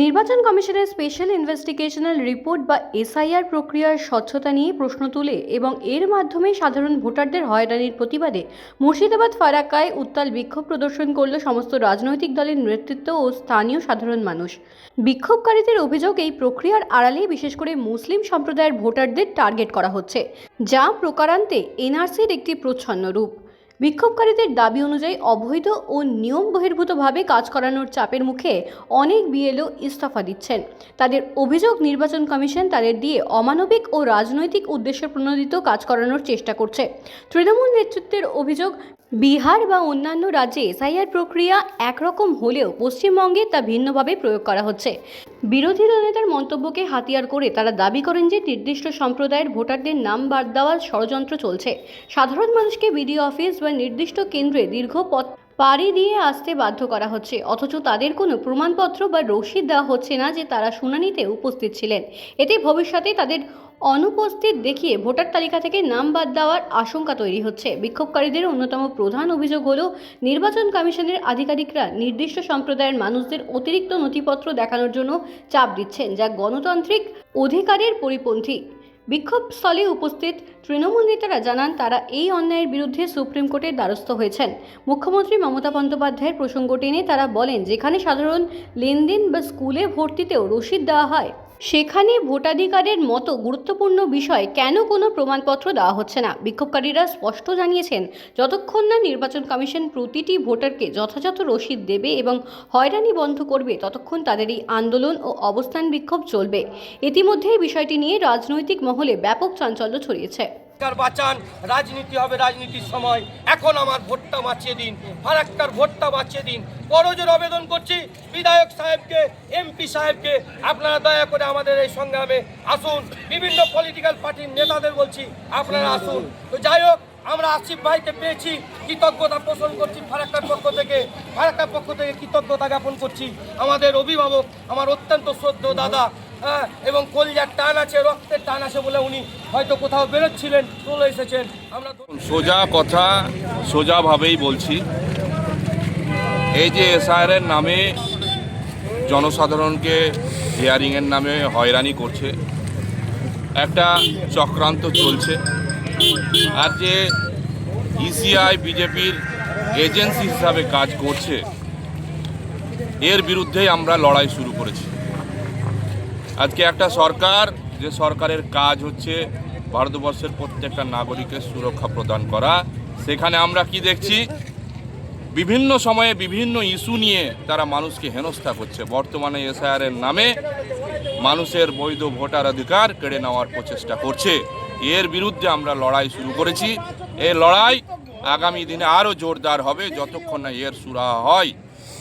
নির্বাচন কমিশনের special investigational report বা এসআইআর প্রক্রিয়ার স্বচ্ছতা নিয়ে প্রশ্ন তুলে এবং এর মাধ্যমে সাধারণ ভোটারদের হয়রানির প্রতিবাদে মুর্শিদাবাদ ফারাক্কায় উত্তাল বিক্ষোভ প্রদর্শন করল সমস্ত রাজনৈতিক দলের নেতৃত্ব ও স্থানীয় সাধারণ মানুষ। বিক্ষোভকারীদের অভিযোগ এই প্রক্রিয়ার আড়ালে বিশেষ করে মুসলিম সম্প্রদায়ের ভোটারদের টার্গেট করা হচ্ছে, যা প্রকারান্তে এনআরসির একটি প্রচ্ছন্ন রূপ। বিক্ষোভকারীদের দাবি অনুযায়ী অবৈধ ও নিয়ম বহির্ভূতভাবে কাজ করানোর চাপের মুখে অনেক বিএলও ইস্তফা দিচ্ছেন। তাদের অভিযোগ নির্বাচন কমিশন তাদের দিয়ে অমানবিক ও রাজনৈতিক উদ্দেশ্য প্রণোদিত কাজ করানোর চেষ্টা করছে। তৃণমূল নেতৃত্বের অভিযোগ বিহার বা অন্যান্য রাজ্যে এসআইআর প্রক্রিয়া একরকম হলেও পশ্চিমবঙ্গে তা ভিন্নভাবে প্রয়োগ করা হচ্ছে। বিরোধী দলনেতার মন্তব্যকে হাতিয়ার করে তারা দাবি করেন যে নির্দিষ্ট সম্প্রদায়ের ভোটারদের নাম বাদ দেওয়ার ষড়যন্ত্র চলছে। সাধারণ মানুষকে বিডিও অফিস বা নির্দিষ্ট কেন্দ্রে দীর্ঘ পথ পাড়ি দিয়ে আসতে বাধ্য করা হচ্ছে। অথচ তাদের কোনো প্রমাণপত্র বা রসিদ দেওয়া হচ্ছে না যে তারা শুনানিতে উপস্থিত ছিলেন। এতে ভবিষ্যতে তাদের অনুপস্থিত দেখিয়ে ভোটার তালিকা থেকে নাম বাদ দেওয়ার আশঙ্কা তৈরি হচ্ছে। বিক্ষোভকারীদের অন্যতম প্রধান অভিযোগ হল, নির্বাচন কমিশনের আধিকারিকরা নির্দিষ্ট সম্প্রদায়ের মানুষদের অতিরিক্ত নথিপত্র দেখানোর জন্য চাপ দিচ্ছেন, যা গণতান্ত্রিক অধিকারের পরিপন্থী বিক্ষোভস্থলে উপস্থিত তৃণমূল নেতারা জানান তারা এই অন্যায়ের বিরুদ্ধে সুপ্রিম কোর্টের দ্বারস্থ হয়েছেন। মুখ্যমন্ত্রী মমতা বন্দ্যোপাধ্যায়ের প্রসঙ্গ টেনে তারা বলেন, যেখানে সাধারণ লেনদেন বা স্কুলে ভর্তিতেও রসিদ দেওয়া হয় সেখানে ভোটাধিকারের মতো গুরুত্বপূর্ণ বিষয় কেন কোনো প্রমাণপত্র দেওয়া হচ্ছে না? বিক্ষোভকারীরা স্পষ্ট জানিয়েছেন, যতক্ষণ না নির্বাচন কমিশন প্রতিটি ভোটারকে যথাযথ রসিদ দেবে এবং হয়রানি বন্ধ করবে, ততক্ষণ তাদের এই আন্দোলন ও অবস্থান বিক্ষোভ চলবে। ইতিমধ্যে বিষয়টি নিয়ে রাজনৈতিক মহলে ব্যাপক চাঞ্চল্য ছড়িয়েছে। ফারাক্কার বাঁচান, রাজনীতি হবে রাজনীতির সময়। এখন আমার ভোটটা বাঁচিয়ে দিন, ফারাক্কার ভোটটা বাঁচিয়ে দিন। করজোর আবেদন করছি, বিধায়ক সাহেবকে, এমপি সাহেবকে, আপনারা দয়া করে আমাদের এই সংগ্রামে আসুন। বিভিন্ন পলিটিক্যাল পার্টির নেতাদের বলছি, আপনারা আসুন। তো যাই হোক, আমরা আসিফ ভাইকে পেয়েছি, কৃতজ্ঞতা পোষণ করছি ফারাক্কার পক্ষ থেকে। ফারাক্কার পক্ষ থেকে কৃতজ্ঞতা জ্ঞাপন করছি। আমাদের অভিভাবক, আমার অত্যন্ত শ্রদ্ধ দাদা এবং কলিজার টান আছে, রক্তের টান আছে বলে উনি হয়তো কোথাও বেরোচ্ছিলেন, চলে এসেছেন। আমরা সোজা কথা সোজাভাবেই বলছি। এই যে এসআইআরের নামে জনসাধারণকে হিয়ারিংয়ের নামে হয়রানি করছে, একটা চক্রান্ত চলছে। আর যে ইসিআই বিজেপির এজেন্সি হিসাবে কাজ করছে, এর বিরুদ্ধেই আমরা লড়াই শুরু করেছি। আজকে একটা সরকার, যে সরকারের কাজ হচ্ছে ভারতবর্ষের প্রত্যেকটা নাগরিকের সুরক্ষা প্রদান করা। সেখানে আমরা কি দেখছি? বিভিন্ন সময়ে বিভিন্ন ইস্যু নিয়ে তারা মানুষকে হেনস্থা করছে। বর্তমানে এসআইআরের নামে মানুষের বৈধ ভোটার অধিকার কেড়ে নেওয়ার প্রচেষ্টা করছে। এর বিরুদ্ধে আমরা লড়াই শুরু করেছি। এই লড়াই আগামী দিনে আরও জোরদার হবে, যতক্ষণ না এর সুরাহা হয়,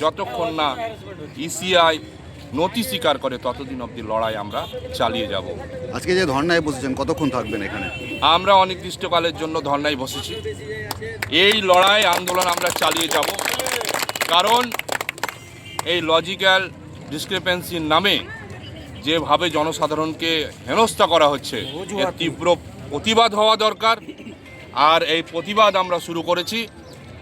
যতক্ষণ না ইসিআই নথি স্বীকার করে ততদিন অবধি লড়াই আমরা চালিয়ে যাব। আজকে যে ধর্নায় বসেছেন কতক্ষণ থাকবেন এখানে? আমরা অনির্দিষ্টকালের জন্য ধর্নায় বসেছি। এই লড়াই আন্দোলন আমরা চালিয়ে যাব। কারণ এই লজিক্যাল ডিসক্রিপেন্সির নামে যেভাবে জনসাধারণকে হেনস্থা করা হচ্ছে এর তীব্র প্রতিবাদ হওয়া দরকার। আর এই প্রতিবাদ আমরা শুরু করেছি।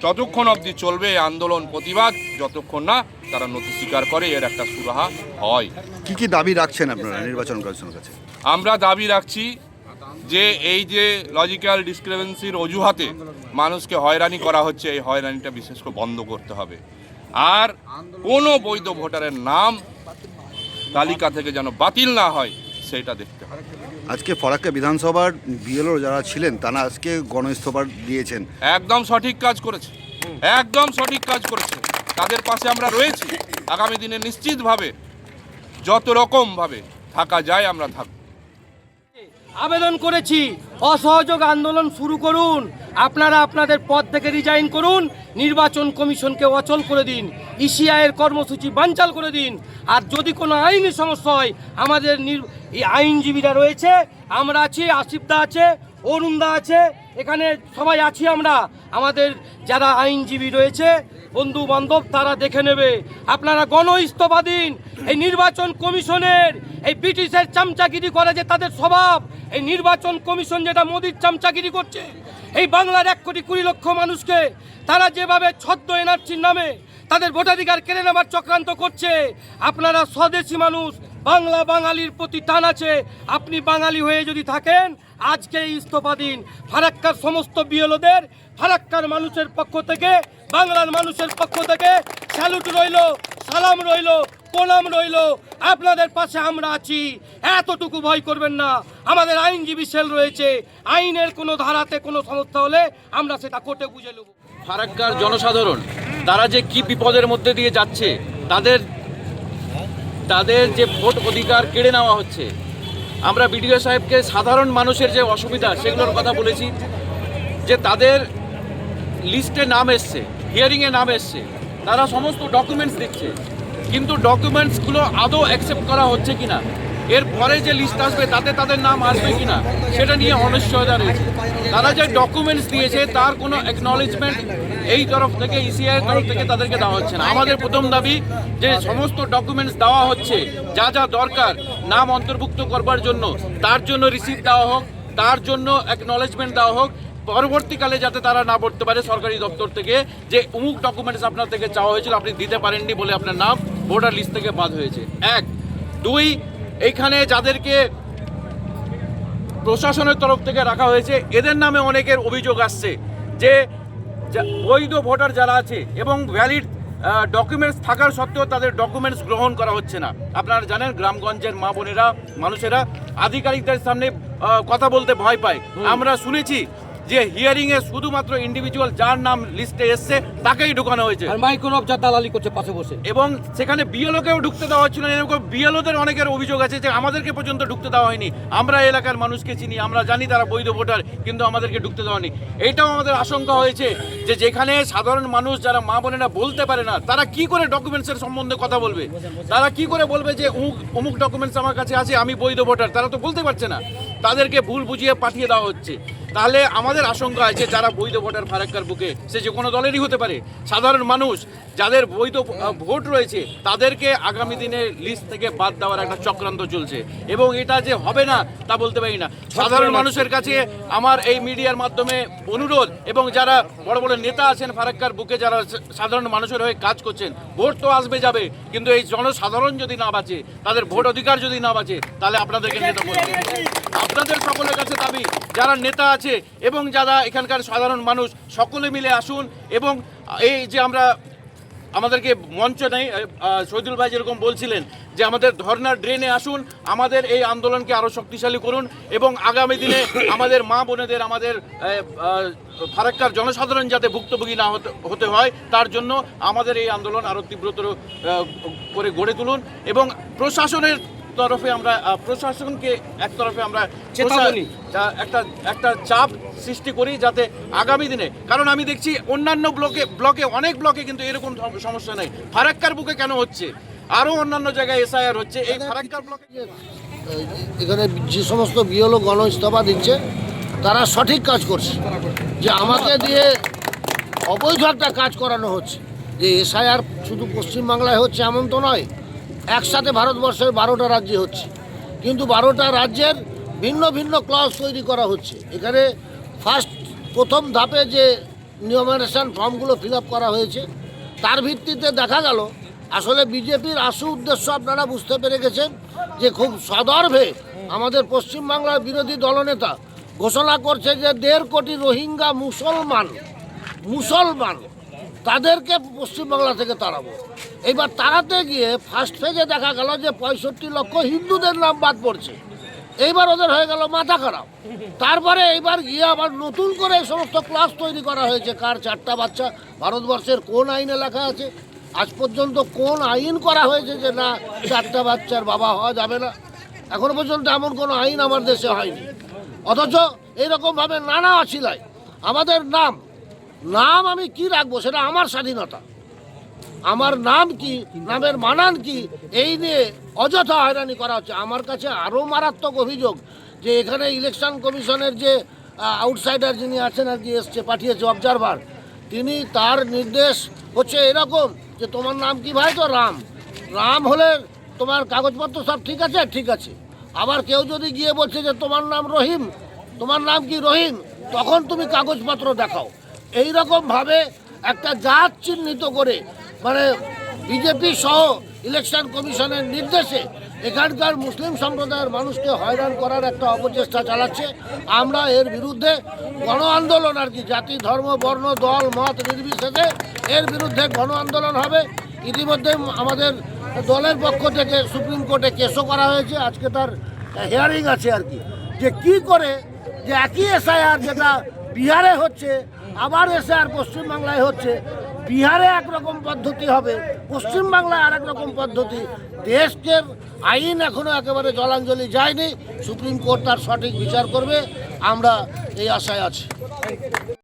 ততক্ষণ অবধি চলবে আন্দোলন প্রতিবাদ যতক্ষণ না তারা নথি স্বীকার করে এর একটা সুরাহা হয়। কি কি দাবি রাখছেন আপনারা নির্বাচন কমিশনের কাছে? আমরা দাবি রাখছি যে এই যে লজিক্যাল ডিসক্রিপেন্সির অজুহাতে মানুষকে হয়রানি করা হচ্ছে এই হয়রানিটা বিশেষ করে বন্ধ করতে হবে। আর কোনো বৈধ ভোটারের নাম তালিকা থেকে যেন বাতিল না হয় সেটা দেখতে হবে। আজকে ফরাক্কা বিধানসভার বিএলও যারা ছিলেন তারা আজকে গণ ইস্তফা দিয়েছেন। একদম সঠিক কাজ করেছে। একদম সঠিক কাজ করেছে। তাদের পাশে আমরা রয়েছি, আগামী দিনে নিশ্চিতভাবে যত রকমভাবে থাকা যায় আমরা থাকব। আবেদন করেছি, অসহযোগ আন্দোলন শুরু করুন, আপনারা আপনাদের পদ থেকে রিজাইন করুন, নির্বাচন কমিশনকে অচল করে দিন ইসিআইয়ের কর্মসূচি বানচাল করে দিন, আর যদি কোনো আইনি সমস্যা হয়, আমাদের আইনজীবীরা রয়েছে, আমরা আছি, আসিফদা আছে অরুণদা আছে, এখানে সবাই আছি আমরা। আমাদের যারা আইনজীবী রয়েছে বন্ধু বান্ধব তারা দেখে নেবে। আপনারা গণ ইস্তফা দিন এই নির্বাচন কমিশনের, এই ব্রিটিশের চামচাগিরি করে যে তাদের স্বভাব, এই নির্বাচন কমিশন যেটা মোদির চামচাগিরি করছে, এই বাংলার এক কোটি কুড়ি লক্ষ মানুষকে তারা যেভাবে ছদ্ম এনার্জির নামে তাদের ভোটাধিকার কেড়ে নেবার চক্রান্ত করছে, আপনারা স্বদেশী মানুষ, বাংলা বাঙালির প্রতি টান আছে, আপনি বাঙালি হয়ে যদি থাকেন আজকে ইস্তফা দিন। ফারাক্কার সমস্ত বিএলওদের, ফারাক্কার মানুষের পক্ষ থেকে, বাংলার মানুষের পক্ষ থেকে স্যালুট রইল, সালাম রইল, প্রণাম রইল। আপনাদের পাশে আমরা আছি। এতটুকু ভয় করবেন না। আমাদের আইনজীবী সেল রয়েছে। আইনের কোনো ধারাতে কোনো সমস্যা হলে আমরা সেটা কোর্টে বুঝে নেব। ফারাক্কার জনসাধারণ, তারা যে কি বিপদের মধ্যে দিয়ে যাচ্ছে, তাদের তাদের যে ভোট অধিকার কেড়ে নেওয়া হচ্ছে আমরা বিডিও সাহেবকে সাধারণ মানুষের যে অসুবিধা, সেগুলোর কথা বলেছি, যে তাদের লিস্টে নাম এসছে হিয়ারিংয়ে নাম এসছে, তারা সমস্ত ডকুমেন্টস দিচ্ছে, কিন্তু ডকুমেন্টসগুলো আদৌ অ্যাকসেপ্ট করা হচ্ছে কিনা, এর পরে যে লিস্ট আসবে, তাতে তাদের নাম আসবে কিনা, সেটা নিয়ে অনিশ্চয়তা রয়েছে। তারা যে ডকুমেন্টস দিয়েছে, তার কোনো অ্যাকনলেজমেন্ট এই তরফ থেকে ইসিআই তরফ থেকে তাদেরকে দেওয়া হচ্ছে না। আমাদের প্রথম দাবি যে সমস্ত ডকুমেন্টস দেওয়া হচ্ছে, যা যা দরকার নাম অন্তর্ভুক্ত করবার জন্য, তার জন্য রিসিপ্ট দেওয়া হোক, তার জন্য অ্যাকনলেজমেন্ট দেওয়া হোক, পরবর্তীকালে যাতে তারা না পড়তে পারে সরকারি দপ্তর থেকে যে অমুক ডকুমেন্টস আপনার থেকে চাওয়া হয়েছিল, আপনি দিতে পারেননি বলে আপনার নাম ভোটার লিস্ট থেকে বাদ হয়েছে। এক। দুই, এইখানে যাদেরকে প্রশাসনের তরফ থেকে রাখা হয়েছে, এদের নামে অনেকের অভিযোগ আসছে যা- বৈধ ভোটার যারা আছে এবং ভ্যালিড ডকুমেন্টস থাকার সত্ত্বেও তাদের ডকুমেন্টস গ্রহণ করা হচ্ছে না। আপনারা জানেন গ্রামগঞ্জের মা বোনেরা মানুষেরা আধিকারিকদের সামনে কথা বলতে ভয় পায়। আমরা শুনেছি যে হিয়ারিং এ শুধুমাত্র ইন্ডিভিজুয়াল যার নাম লিস্টে এসছে তাকেই ঢুকানো হয়েছে। আর মাইক্রোনব যা দালালি করছে পাশে বসে। এবং সেখানে বিএলওকেও ঢুকতে দেওয়া হচ্ছিল না। এরকম বিএলওদের অনেকের অভিযোগ আছে যে আমাদেরকে পর্যন্ত ঢুকতে দেওয়া হয়নি। আমরা এলাকার মানুষকে চিনি আমরা জানি তারা বৈধ ভোটার কিন্তু আমাদেরকে ঢুকতে দেওয়া হয়নি। এইটাও আমাদের আশঙ্কা হয়েছে যে যেখানে সাধারণ মানুষ যারা মা বোনেরা বলতে পারে না তারা কি করে ডকুমেন্টসের সম্বন্ধে কথা বলবে? তারা কি করে বলবে যে অমুক অমুক ডকুমেন্টস আমার কাছে আছে আমি বৈধ ভোটার? তারা তো বলতে পারছে না। তাদেরকে ভুল বুঝিয়ে পাঠিয়ে দেওয়া হচ্ছে। তাহলে আমাদের আশঙ্কা আছে যারা বৈধ ভোটার ফারাক্কার বুকে সে যে কোনো দলেরই হতে পারে। সাধারণ মানুষ যাদের বৈধ ভোট রয়েছে তাদেরকে আগামী দিনে লিস্ট থেকে বাদ দেওয়ার একটা চক্রান্ত চলছে। এবং এটা যে হবে না তা বলতে পারি না। সাধারণ মানুষের কাছে আমার এই মিডিয়ার মাধ্যমে অনুরোধ এবং যারা বড় বড় নেতা আছেন ফারাক্কার বুকে যারা সাধারণ মানুষের হয়ে কাজ করছেন ভোট তো আসবে যাবে কিন্তু এই জনসাধারণ যদি না বাঁচে তাদের ভোট অধিকার যদি না বাঁচে তাহলে আপনাদেরকে নেতা হবে। আপনাদের সকলের কাছে দাবি, যারা নেতা আছে এবং যারা এখানকার সাধারণ মানুষ, সকলে মিলে আসুন এবং এই যে আমরা আমাদেরকে মঞ্চ নেই শহীদুল ভাই যেরকম বলছিলেন যে আমাদের ধর্নার ড্রেনে আসুন, আমাদের এই আন্দোলনকে আরও শক্তিশালী করুন এবং আগামী দিনে আমাদের মা বোনেদের, আমাদের ফারাক্কার জনসাধারণ যাতে ভুক্তভোগী না হতে হয়, তার জন্য আমাদের এই আন্দোলন আরও তীব্রতর করে গড়ে তুলুন এবং প্রশাসনের তরফে আমরা প্রশাসনকে এক তরফে আমরা একটা একটা চাপ সৃষ্টি করি যাতে আগামী দিনে কারণ আমি দেখছি অন্যান্য ব্লকে ব্লকে অনেক ব্লকে কিন্তু এরকম সম- সমস্যা নেই। ফারাক্কার বুকে কেন হচ্ছে? আরও অন্যান্য জায়গায় এসআইআর হচ্ছে। এই ফারাক্কার ব্লকে এখানে যে সমস্ত বিএলও গণ ইস্তফা দিচ্ছে তারা সঠিক কাজ করছে। যে আমাকে দিয়ে অবৈধ একটা কাজ করানো হচ্ছে। যে এসআইআর শুধু পশ্চিমবাংলায় হচ্ছে এমন তো নয় একসাথে ভারতবর্ষের বারোটা রাজ্যে হচ্ছে। কিন্তু বারোটা রাজ্যের ভিন্ন ভিন্ন ক্লজ তৈরি করা হচ্ছে। এখানে ফার্স্ট প্রথম ধাপে যে নিয়মিনেশন ফর্মগুলো ফিল করা হয়েছে, তার ভিত্তিতে দেখা গেল, আসলে বিজেপির আশু উদ্দেশ্য আপনারা বুঝতে পেরে গেছেন যে খুব সদর্ভে আমাদের পশ্চিমবাংলার বিরোধী দলনেতা ঘোষণা করছে যে দেড় কোটি রোহিঙ্গা মুসলমান মুসলমান তাদেরকে পশ্চিমবাংলা থেকে তাড়াবো। এবার তাড়াতে গিয়ে ফার্স্ট ফেজে দেখা গেল যে পঁয়ষট্টি লক্ষ হিন্দুদের নাম বাদ পড়ছে। এইবার ওদের হয়ে গেল মাথা খারাপ। তারপরে এইবার গিয়ে আবার নতুন করে এই সমস্ত ক্লাস তৈরি করা হয়েছে। কার চারটা বাচ্চা, ভারতবর্ষের কোন আইনে লেখা আছে? আজ পর্যন্ত কোন আইন করা হয়েছে যে না, চারটা বাচ্চার বাবা হওয়া যাবে না? এখনও পর্যন্ত এমন কোনো আইন আমার দেশে হয়নি। অথচ এইরকমভাবে নানা অছিলায়। আমাদের নাম নাম আমি কি রাখব সেটা আমার স্বাধীনতা। আমার নাম কি, নামের মানান কি, এই নিয়ে অযথা হয়রানি করা হচ্ছে। আমার কাছে আরও মারাত্মক অভিযোগ যে এখানে ইলেকশন কমিশনের যে আউটসাইডার যিনি আছেন আর কি, এসছে, পাঠিয়েছে অবজারভার তিনি তার নির্দেশ হচ্ছে এরকম যে তোমার নাম কি ভাই তো রাম। রাম হলে তোমার কাগজপত্র সব ঠিক আছে? ঠিক আছে। আবার কেউ যদি গিয়ে বলছে যে তোমার নাম রহিম, তোমার নাম কি রহিম, তখন তুমি কাগজপত্র দেখাও। এই রকম ভাবে একটা জাত চিহ্নিত করে মানে বিজেপি সহ ইলেকশন কমিশনের নির্দেশে এখানকার মুসলিম সম্প্রদায়ের মানুষকে হয়রান করার একটা অপচেষ্টা চালাচ্ছে। আমরা এর বিরুদ্ধে গণ আন্দোলন আর কি, জাতি, ধর্ম, বর্ণ, দল, মত নির্বিশেষে এর বিরুদ্ধে গণ আন্দোলন হবে। ইতিমধ্যে আমাদের দলের পক্ষ থেকে সুপ্রিম কোর্টে কেসও করা হয়েছে। আজকে তার হিয়ারিং আছে আর কি। যে কি করে, যে একই এসআইআর যেটা বিহারে হচ্ছে আবার এসে আর পশ্চিমবাংলায় হচ্ছে। বিহারে একরকম পদ্ধতি হবে, পশ্চিমবাংলায় আর একরকম পদ্ধতি। দেশের আইন এখনও একেবারে জলাঞ্জলি যায়নি, সুপ্রিম কোর্ট তার সঠিক বিচার করবে, আমরা এই আশায় আছি।